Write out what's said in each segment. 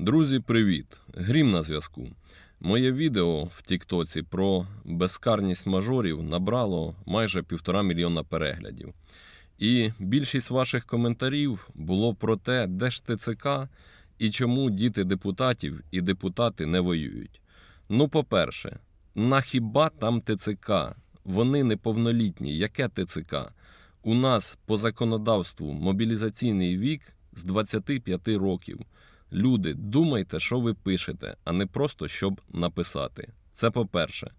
Друзі, привіт! Грім на зв'язку. Моє відео в Тіктоці про безкарність мажорів набрало майже півтора мільйона переглядів. І більшість ваших коментарів було про те, де ж ТЦК і чому діти депутатів і депутати не воюють. Ну, по-перше, на хіба там ТЦК? Вони неповнолітні. Яке ТЦК? У нас по законодавству мобілізаційний вік з 25 років. Люди, думайте, що ви пишете, а не просто щоб написати. Це по-перше.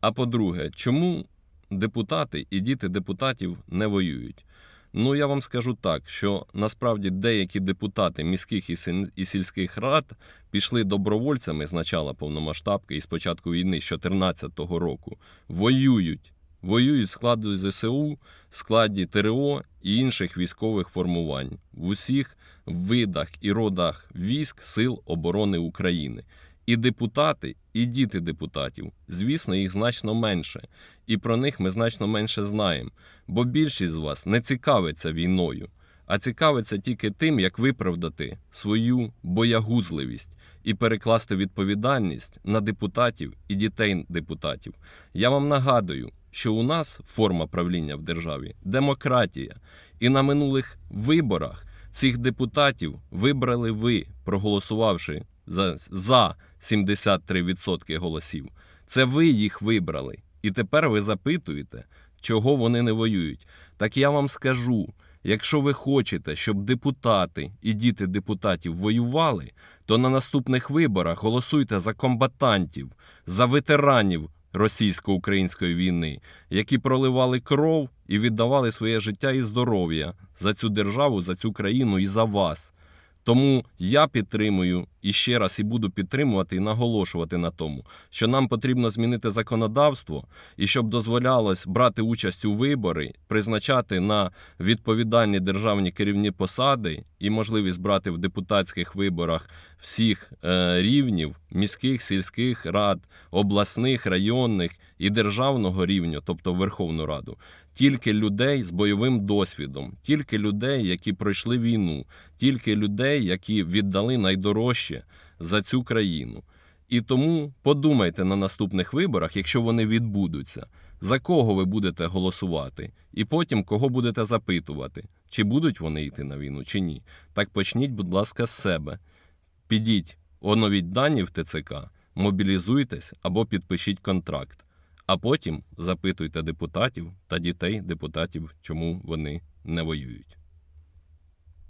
А по-друге, чому депутати і діти депутатів не воюють? Ну, я вам скажу так, що насправді деякі депутати міських і сільських рад пішли добровольцями з начала повномасштабки і з початку війни з 2014 року. Воюють. Воюють в складу ЗСУ, складі ТРО і інших військових формувань в усіх видах і родах військ Сил оборони України. І депутати, і діти депутатів. Звісно, їх значно менше. І про них ми значно менше знаємо. Бо більшість з вас не цікавиться війною, а цікавиться тільки тим, як виправдати свою боягузливість і перекласти відповідальність на депутатів і дітей депутатів. Я вам нагадую, що у нас форма правління в державі демократія. І на минулих виборах цих депутатів вибрали ви, проголосувавши за, за 73% голосів. Це ви їх вибрали. І тепер ви запитуєте, чого вони не воюють. Так я вам скажу: якщо ви хочете, щоб депутати і діти депутатів воювали, то на наступних виборах голосуйте за комбатантів, за ветеранів російсько-української війни, які проливали кров і віддавали своє життя і здоров'я за цю державу, за цю країну і за вас. Тому я підтримую і ще раз і буду підтримувати і наголошувати на тому, що нам потрібно змінити законодавство і щоб дозволялось брати участь у вибори, призначати на відповідальні державні керівні посади і можливість брати в депутатських виборах всіх е, рівнів міських, сільських рад, обласних, районних і державного рівня, тобто Верховну Раду, тільки людей з бойовим досвідом, тільки людей, які пройшли війну, тільки людей, які віддали найдорожче за цю країну. І тому подумайте на наступних виборах, якщо вони відбудуться, за кого ви будете голосувати, і потім кого будете запитувати, чи будуть вони йти на війну, чи ні. Так почніть, будь ласка, з себе. Підіть, оновіть дані в ТЦК, мобілізуйтесь або підпишіть контракт. А потім запитуйте депутатів та дітей депутатів, чому вони не воюють.